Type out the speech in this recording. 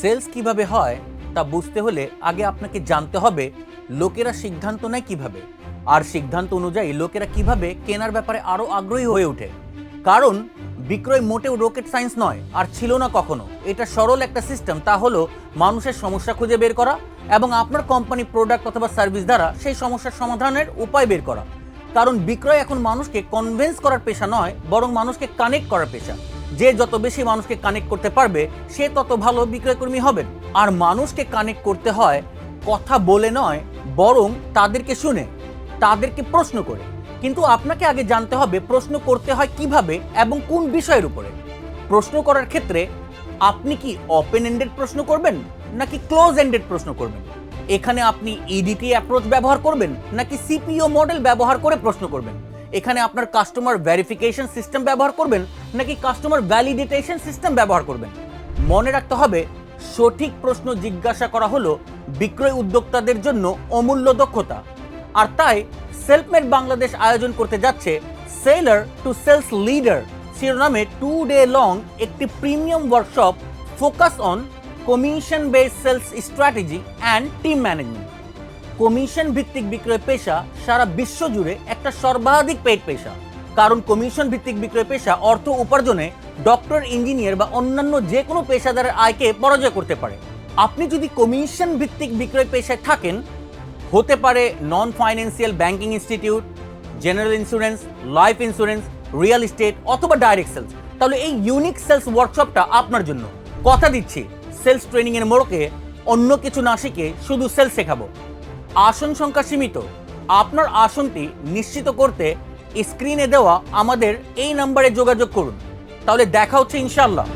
Sales কীভাবে হয় তা বুঝতে হলে আগে আপনাকে জানতে হবে লোকেরা সিদ্ধান্ত নেয় কীভাবে। আর সিদ্ধান্ত অনুযায়ী লোকেরা কীভাবে কেনার ব্যাপারে আরও আগ্রহী হয়ে ওঠে। কারণ বিক্রয় মোটেও রকেট সায়েন্স নয়, আর ছিল না কখনো। এটা সরল একটা সিস্টেম, তা হলো মানুষের সমস্যা খুঁজে বের করা এবং আপনার কোম্পানি প্রোডাক্ট অথবা সার্ভিস দ্বারা সেই সমস্যার সমাধানের উপায় বের করা। কারণ বিক্রয় এখন মানুষকে কনভিন্স করার পেশা নয়, বরং মানুষকে কানেক্ট করার পেশা। যে যত বেশি মানুষকে কানেক্ট করতে পারবে, সে তত ভালো বিক্রয়কর্মী হবেন। আর মানুষকে কানেক্ট করতে হয় কথা বলে নয়, বরং তাদেরকে শুনে, তাদেরকে প্রশ্ন করে। কিন্তু আপনাকে আগে জানতে হবে প্রশ্ন করতে হয় কীভাবে এবং কোন বিষয়ের উপরে। প্রশ্ন করার ক্ষেত্রে আপনি কি ওপেন এন্ডেড প্রশ্ন করবেন, নাকি ক্লোজ এন্ডেড প্রশ্ন করবেন? এখানে আপনি ইডিটি অ্যাপ্রোচ ব্যবহার করবেন, নাকি সিপিও মডেল ব্যবহার করে প্রশ্ন করবেন? এখানে আপনার কাস্টমার ভেরিফিকেশন সিস্টেম ব্যবহার করবেন নাকি কাস্টমার ভ্যালিডেটেশন সিস্টেম ব্যবহার করবেন? মনে রাখতে হবে, সঠিক প্রশ্ন জিজ্ঞাসা করা হলো বিক্রয় উদ্যোক্তাদের জন্য অমূল্য দক্ষতা। আর তাই সেলফমেড বাংলাদেশ আয়োজন করতে যাচ্ছে সেলার টু সেলস লিডার শিরোনামে টু ডে লং একটি premium workshop focus on commission base sales strategy and team management commission ভিত্তিক বিক্রয় পেশা সারা বিশ্ব জুড়ে একটা সর্বাধিক পেড পেশা। কারণ কমিশন ভিত্তিক বিক্রয় পেশা অর্থ উপার্জনে ডক্টর, ইঞ্জিনিয়ার বা অন্যান্য যে কোনো পেশাদারের আয়কে পরাজয় করতে পারে। আপনি যদি কমিশন ভিত্তিক বিক্রয় পেশায় থাকেন, হতে পারে non financial banking institute general insurance life insurance real estate অথবা ডাইরেক্ট সেলস তাহলে এই ইউনিক সেলস ওয়ার্কশপটা আপনার জন্য। কথা দিচ্ছি সেলস ট্রেনিং এর মোড়কে অন্য কিছু না শিখে শুধু সেলস শেখাবো। আসন সংখ্যা সীমিত। আপনার আসনটি নিশ্চিত করতে স্ক্রিনে দেওয়া আমাদের এই নাম্বারে যোগাযোগ করুন। তাহলে দেখা হচ্ছে ইনশাল্লাহ